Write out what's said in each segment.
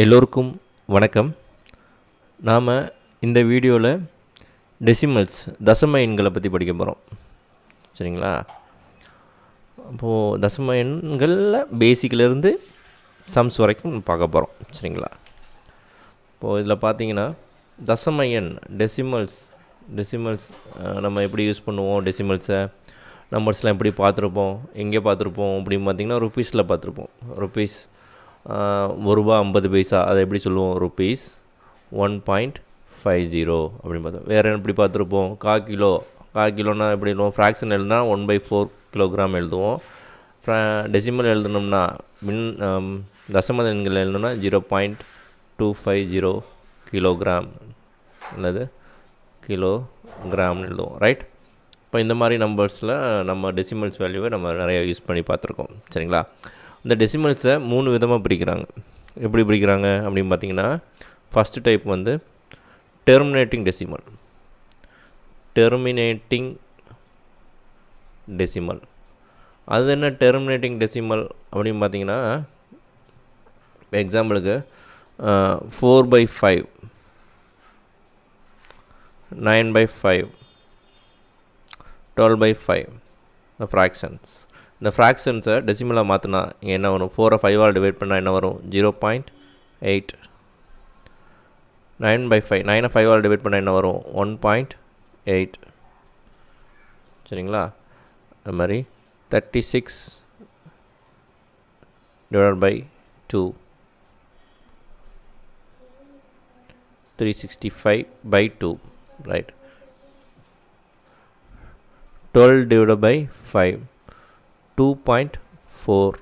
எல்லோருக்கும் வணக்கம். நாம் இந்த வீடியோவில் டெசிமல்ஸ் தசம எண்களை பற்றி படிக்க போகிறோம் சரிங்களா? அப்போது தசம எண்களில் பேசிக்கிலேருந்து சம்ஸ் வரைக்கும் பார்க்க போகிறோம் சரிங்களா? இப்போது இதில் பார்த்தீங்கன்னா தசம எண் டெசிமல்ஸ் டெசிமல்ஸ் நம்ம எப்படி யூஸ் பண்ணுவோம் டெசிமல்ஸை நம்பர்ஸ்லாம் எப்படி பார்த்துருப்போம்? எங்கே பார்த்துருப்போம்? அப்படின்னு பார்த்தீங்கன்னா ருப்பீஸில் பார்த்துருப்போம். ருப்பீஸ் ஒரு ரூபா ஐம்பது பைசா அதை எப்படி சொல்லுவோம்? Rupees one point five zero அப்படின்னு பார்த்தோம். வேறு எப்படி பார்த்துருப்போம்? கா கிலோ. கா கிலோனா எப்படி எழுதுவோம்? ஃப்ராக்ஷன் எழுதுனா ஒன் பை ஃபோர் கிலோகிராம் எழுதுவோம். டெசிமல் எழுதணும்னா மின் தசம எண்கள் எழுதணும்னா zero point two five zero kilogram அல்லது கிலோ கிராம்னு எழுதுவோம். ரைட் இப்போ இந்த மாதிரி நம்பர்ஸில் நம்ம டெசிமல்ஸ் வேல்யூவை நம்ம நிறைய யூஸ் பண்ணி பார்த்துருக்கோம். சரிங்களா? இந்த டெசிமல்ஸை மூணு விதமாக பிரிக்கிறாங்க. எப்படி பிரிக்கிறாங்க அப்படின்னு பார்த்தீங்கன்னா ஃபஸ்ட்டு டைப் வந்து டெர்மினேட்டிங் டெசிமல் டெர்மினேட்டிங் டெசிமல் அது என்ன டெர்மினேட்டிங் டெசிமல் அப்படின்னு பார்த்தீங்கன்னா எக்ஸாம்பிளுக்கு four by five nine by five twelve by five fractions இந்த ஃப்ராக்ஷன்ஸை டெசிமலாக மாற்றினா இங்கே என்ன வரும்? ஃபோரை ஃபைவால் டிவைட் பண்ணால் என்ன வரும்? Zero point eight nine by five நைனை ஃபைவால் டிவைட் பண்ணால் என்ன வரும்? ஒன் பாயிண்ட் எயிட் சரிங்களா? அது மாதிரி thirty six divide by two three sixty five by two right 12 divided by 5 2.4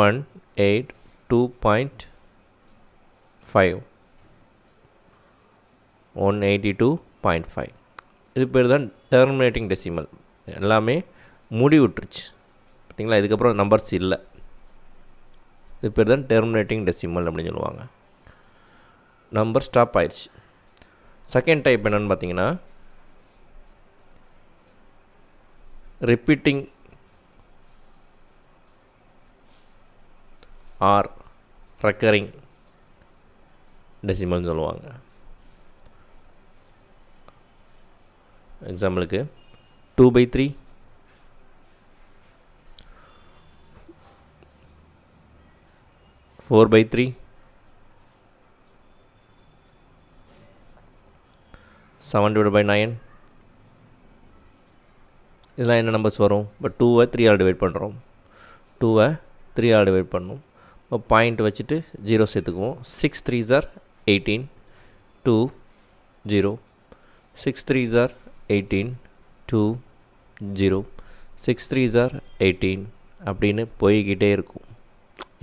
1 8 2.5 182.5 இது பேர் தான் டெர்மினேட்டிங் டெசிமல் எல்லாமே முடி விட்டுருச்சு பார்த்தீங்களா? இதுக்கப்புறம் நம்பர்ஸ் இல்லை. இது பேர் தான் டெர்மினேட்டிங் டெசிமல் அப்படின்னு சொல்லுவாங்க. நம்பர் ஸ்டாப் ஆயிடுச்சு. செகண்ட் டைப் என்னென்னு பார்த்தீங்கன்னா repeating ஆர் ரெக்கரிங் டெசிமல்னு சொல்லுவாங்க. எக்ஸாம்பிளுக்கு two by three four by three seven divide by nine இதெல்லாம் என்ன நம்பர்ஸ் வரும்? இப்போ டூவை த்ரீ டிவைட் பண்ணுறோம் டூவை த்ரீ டிவைட் பண்ணோம். இப்போ பாயிண்ட் வச்சுட்டு ஜீரோ சேர்த்துக்குவோம். Six three are eighteen two zero six three are eighteen two zero six three are eighteen அப்படின்னு போய்கிட்டே இருக்கும்.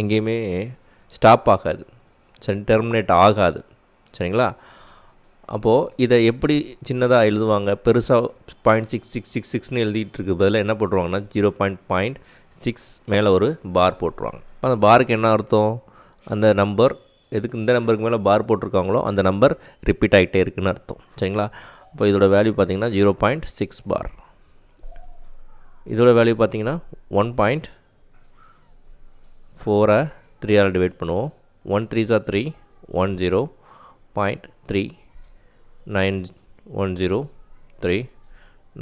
எங்கேயுமே ஸ்டாப் ஆகாது. சரி டெர்மினேட் ஆகாது. சரிங்களா? அப்போது இதை எப்படி சின்னதாக எழுதுவாங்க? பெருசாக பாயிண்ட் சிக்ஸ் சிக்ஸ் சிக்ஸ் சிக்ஸ்னு எழுதிட்டுருக்கு. பதில் என்ன போட்டுருவாங்கன்னா ஜீரோ பாயிண்ட் பாயிண்ட் சிக்ஸ் மேலே ஒரு பார் போட்டுருவாங்க. அந்த பாருக்கு என்ன அர்த்தம்? அந்த நம்பர் எதுக்கு இந்த நம்பருக்கு மேலே பார் போட்டிருக்காங்களோ அந்த நம்பர் ரிப்பீட் ஆகிட்டே இருக்குன்னு அர்த்தம். சரிங்களா? அப்போ இதோட வேல்யூ பார்த்தீங்கன்னா ஜீரோ பாயிண்ட் சிக்ஸ் பார் இதோட வேல்யூ பார்த்தீங்கன்னா ஒன் பாயிண்ட் ஃபோரை த்ரீ ஆர் டிவைட் பண்ணுவோம். One three are three one zero point three nine one zero three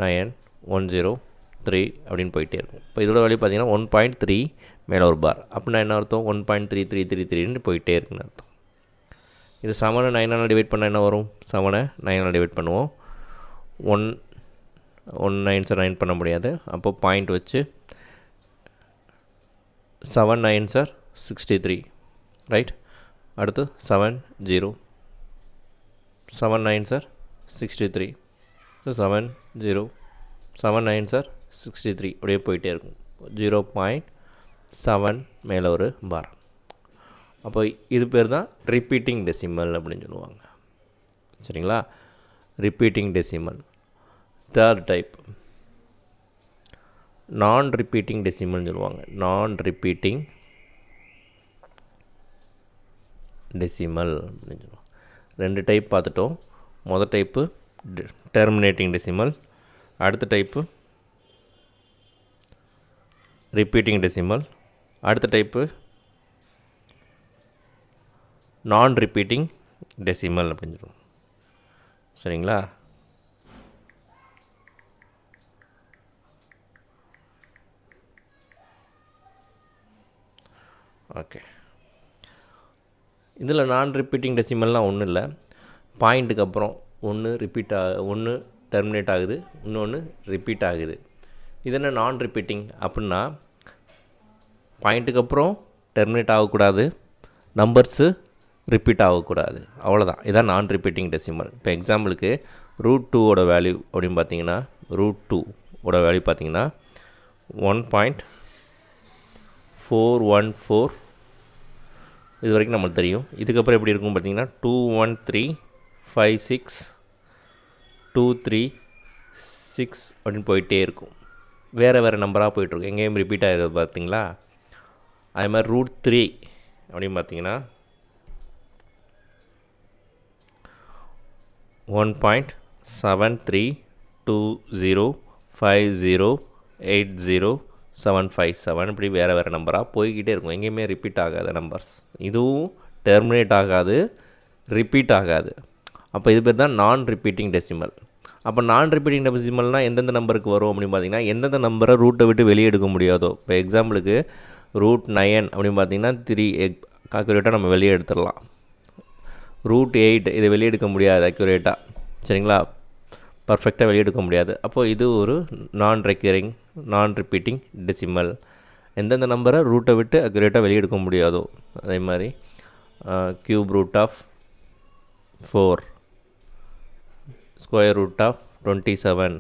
nine one zero three அப்படின்னு போயிட்டே இருக்கும். இப்போ இதோட வேல்யூ பார்த்தீங்கன்னா ஒன் பாயிண்ட் த்ரீ மேலே ஒரு பார் அப்படின்னா என்ன அர்த்தம்? One point three three three த்ரீன்னு போயிட்டே இருக்குன்னு அர்த்தம். இது செவனை நைனால் டிவைட் பண்ணால் என்ன வரும்? செவனை நைனால் டிவைட் பண்ணுவோம். ஒன் ஒன் நைன்ஸை சார் நைன் பண்ண முடியாது. அப்போ பாயிண்ட் வச்சு seven nine are sixty three right அடுத்து seven zero seven nine are sixty three so seven zero seven nine are sixty three அப்படியே போயிட்டே இருக்கும். ஜீரோ பாயிண்ட் செவன் மேலே ஒரு பார் அப்போ இது பேர் தான் ரிப்பீட்டிங் டெசிமல் அப்படின்னு சொல்லுவாங்க. சரிங்களா? Repeating decimal third type non repeating டெசிமல்னு சொல்லுவாங்க. நான் ரிப்பீட்டிங் டெசிமல் அப்படின்னு சொல்லுவாங்க. ரெண்டு டைப் பார்த்துட்டோம். மொதல் டைப்பு டெர்மினேட்டிங் டெசிமல் அடுத்த டைப்பு ரிப்பீட்டிங் டெசிமல் அடுத்த டைப்பு நான் ரிப்பீட்டிங் டெசிமல் அப்படின்னு சொல்லுவோம். சரிங்களா? ஓகே இதில் நான் ரிப்பீட்டிங் டெசிமல்லாம் ஒன்றும் இல்லை. பாயிண்ட்டுக்கு அப்புறம் ஒன்று ரிப்பீட் ஆ ஒன்று டெர்மினேட் ஆகுது இன்னொன்று ரிப்பீட் ஆகுது. இது என்ன நான் ரிப்பீட்டிங் அப்படின்னா பாயிண்ட்டுக்கு அப்புறம் டெர்மினேட் ஆகக்கூடாது நம்பர்ஸு ரிப்பீட் ஆகக்கூடாது. அவ்வளோதான் இதான் நான் ரிப்பீட்டிங் டெசிமல் இப்போ எக்ஸாம்பிளுக்கு ரூட் டூவோட வேல்யூ அப்படின்னு பார்த்தீங்கன்னா ரூட் டூ ஓட வேல்யூ பார்த்தீங்கன்னா one point four one four இது வரைக்கும் நம்மளுக்கு தெரியும். இதுக்கப்புறம் எப்படி இருக்கும் பார்த்தீங்கன்னா two one three five six two three six அப்படின்னு போயிட்டே இருக்கும். வேறு வேறு நம்பராக போயிட்டுருக்கும் எங்கேயும் ரிப்பீட் ஆகிறது பார்த்தீங்களா? அதே மாதிரி ரூட் த்ரீ அப்படின்னு பார்த்தீங்கன்னா one point seven three two zero five zero eight zero seven five seven இப்படி வேறு வேறு நம்பராக போய்கிட்டே இருக்கும். எங்கேயுமே ரிப்பீட் ஆகாத நம்பர்ஸ் இதுவும் டெர்மினேட் ஆகாது ரிப்பீட் ஆகாது. அப்போ இது பேர் தான் நான் ரிப்பீட்டிங் டெசிமல் அப்போ நான் ரிப்பீட்டிங் டெசிமல்னால் எந்தெந்த நம்பருக்கு வரும் அப்படின்னு பார்த்தீங்கன்னா எந்தெந்த நம்பரை ரூட்டை விட்டு வெளியே எடுக்க முடியாதோ. இப்போ எக்ஸாம்பிளுக்கு ரூட் நயன் அப்படின்னு பார்த்தீங்கன்னா த்ரீ எக் அக்யூரேட்டாக நம்ம வெளியே எடுத்துடலாம். ரூட் எயிட் இதை வெளியே எடுக்க முடியாது அக்யூரேட்டாக சரிங்களா? பர்ஃபெக்டாக வெளியே எடுக்க முடியாது. அப்போது இது ஒரு நான் ரெக்கரிங் நான் ரிப்பீட்டிங் டெசிமல் எந்தெந்த நம்பரை ரூட்டை விட்டு அக்யூரேட்டாக வெளியே எடுக்க முடியாதோ அதே மாதிரி cube root of four square root of twenty seven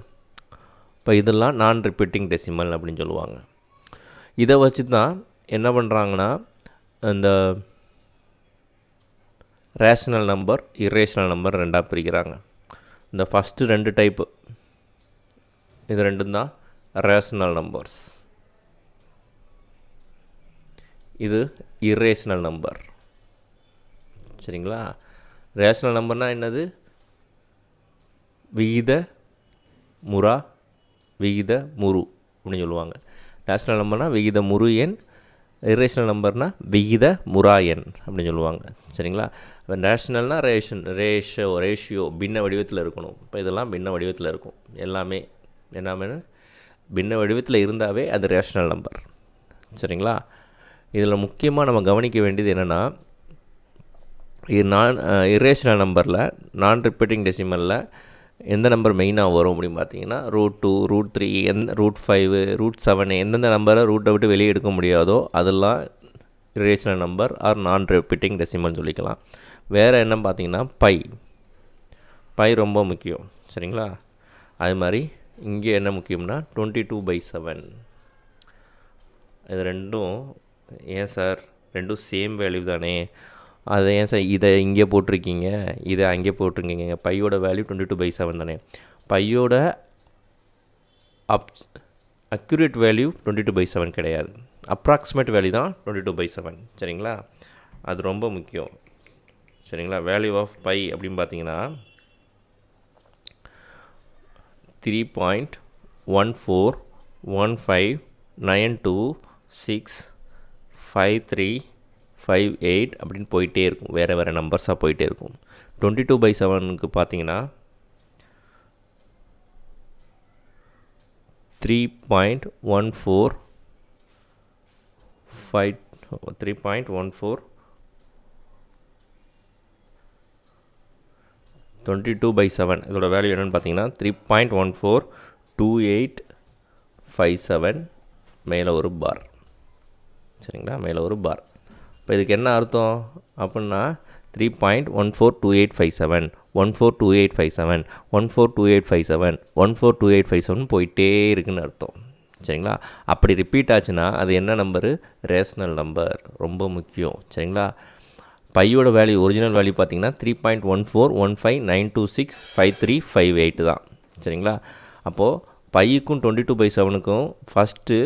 இப்போ இதெல்லாம் நான் ரிப்பீட்டிங் டெசிமல் அப்படின்னு சொல்லுவாங்க. இதை வச்சு தான் என்ன பண்ணுறாங்கன்னா இந்த ரேஷனல் நம்பர் இரேஷனல் நம்பர் ரெண்டாக பிரிக்கிறாங்க. இந்த ஃபஸ்ட்டு ரெண்டு டைப்பு இது ரெண்டும் தான் ரேஷனல் நம்பர்ஸ் இது இரேஷனல் நம்பர் சரிங்களா? ரேஷனல் நம்பர்னால் என்னது? விகித முறா விகித முரு அப்படின்னு சொல்லுவாங்க. ரேஷனல் நம்பர்னால் விகித முரு எண் இரேஷனல் நம்பர்னால் விகித முறா எண் அப்படின்னு சொல்லுவாங்க. சரிங்களா? இப்போ ரேஷனல்னால் ரேஷன் ரேஷோ ரேஷியோ பின்ன வடிவத்தில் இருக்கணும். இப்போ இதெல்லாம் பின்ன வடிவத்தில் இருக்கும். எல்லாமே எல்லாமே பின்ன வடிவத்தில் இருந்தாவே அது ரேஷனல் நம்பர் சரிங்களா? இதில் முக்கியமாக நம்ம கவனிக்க வேண்டியது என்னென்னா இது நான் இரேஷனல் நம்பரில் நான் ரிப்பீட்டிங் டெசிமலில் எந்த நம்பர் மெயினாக வரும் அப்படின்னு பார்த்தீங்கன்னா ரூட் டூ ரூட் த்ரீ எந்த ரூட் ஃபைவு ரூட் செவன் எந்தெந்த நம்பரை ரூட்டை விட்டு வெளியே எடுக்க முடியாதோ அதெல்லாம் irrational number or non repeating டெசிமல்னு சொல்லிக்கலாம். வேறு என்ன பார்த்தீங்கன்னா பை பை ரொம்ப முக்கியம். சரிங்களா? அது மாதிரி இங்கே என்ன முக்கியம்னா டுவெண்ட்டி டூ பை செவன். இது ரெண்டும் ஏன் சார்? ரெண்டும் சேம் வேல்யூ தானே? அதை ஏன் சார்? இதை இங்கே போட்டிருக்கீங்க இதை அங்கே போட்டிருக்கீங்க பையோட value twenty two by seven தானே? பையோட அப் accurate value twenty two by seven கிடையாது. அப்ராக்சிமேட் வேல்யூ தான் டுவெண்ட்டி டூ பை செவன். சரிங்களா? அது ரொம்ப முக்கியம். சரிங்களா? வேல்யூ ஆஃப் பை அப்படின்னு பார்த்தீங்கன்னா three point one four one five nine two six five three five eight அப்படின்னு போயிட்டே இருக்கும். வேறு வேறு நம்பர்ஸாக போயிட்டே இருக்கும். டுவெண்ட்டி டூ பை செவனுக்கு பார்த்தீங்கன்னா three point one four five three point one four twenty two by seven இதோட வேல்யூ என்னென்னு பார்த்தீங்கன்னா three point one four two eight five seven மேலே ஒரு பார் சரிங்களா? மேலே ஒரு பார் இப்போ இதுக்கு என்ன அர்த்தம்? அப்படின்னா three point one four two eight five seven one four two eight five seven one four two eight five seven one four two eight five seven போயிட்டே இருக்குன்னு அர்த்தம். சரிங்களா? அப்படி ரிப்பீட் ஆச்சுன்னா அது என்ன நம்பரு ரேஷனல் நம்பர் ரொம்ப முக்கியம். சரிங்களா? பையோட வேல்யூ ஒரிஜினல் வேல்யூ பார்த்தீங்கன்னா three point one four one five nine two six five three five eight தான். சரிங்களா? அப்போது பையுக்கும் டுவெண்ட்டி டூ பை செவனுக்கும் ஃபஸ்ட்டு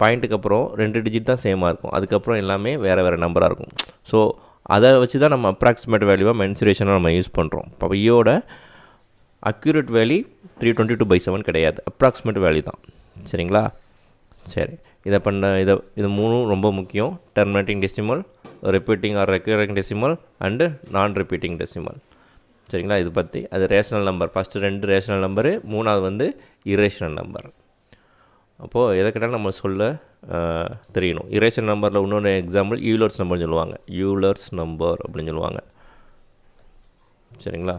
பாயிண்ட்டுக்கு அப்புறம் ரெண்டு டிஜிட் தான் சேமாக இருக்கும். அதுக்கப்புறம் எல்லாமே வேறு வேறு நம்பராக இருக்கும். ஸோ அதை வச்சு தான் நம்ம அப்ராக்சிமேட் வேல்யூவாக மென்சுரேஷனாக நம்ம யூஸ் பண்ணுறோம் பையோட accurate value three twenty two by seven கிடையாது. அப்ராக்சிமேட் வேல்யூ தான். சரிங்களா? சரி. இதை பண்ண இதை இது மூணும் ரொம்ப முக்கியம். Terminating decimal repeating or recurring decimal and non repeating decimal சரிங்களா? இது பற்றி அது ரேஷனல் நம்பர் ஃபஸ்ட்டு ரெண்டு ரேஷனல் நம்பரு மூணாவது வந்து இரேஷனல் நம்பர் அப்போது எதை கேட்டாலும் நம்ம சொல்ல தெரியணும். இரேஷனல் நம்பரில் இன்னொன்று எக்ஸாம்பிள் யூலர்ஸ் நம்பர்னு சொல்லுவாங்க. யூலர்ஸ் நம்பர் அப்படின்னு சொல்லுவாங்க. சரிங்களா?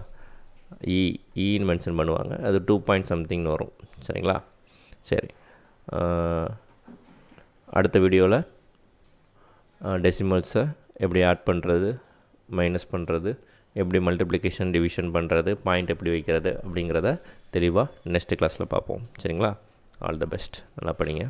இ இன்னு மென்ஷன் பண்ணுவாங்க. அது டூ பாயிண்ட் சம்திங்னு வரும். சரிங்களா? சரி. அடுத்த வீடியோவில் டெசிமல்ஸை எப்படி ஆட் பண்ணுறது மைனஸ் பண்ணுறது எப்படி மல்டிப்ளிகேஷன் டிவிஷன் பண்ணுறது பாயிண்ட் எப்படி வைக்கிறது அப்படிங்கிறத தெளிவாக நெக்ஸ்ட் கிளாஸில் பார்ப்போம். சரிங்களா? ஆல் த பெஸ்ட் நல்லா படிங்க.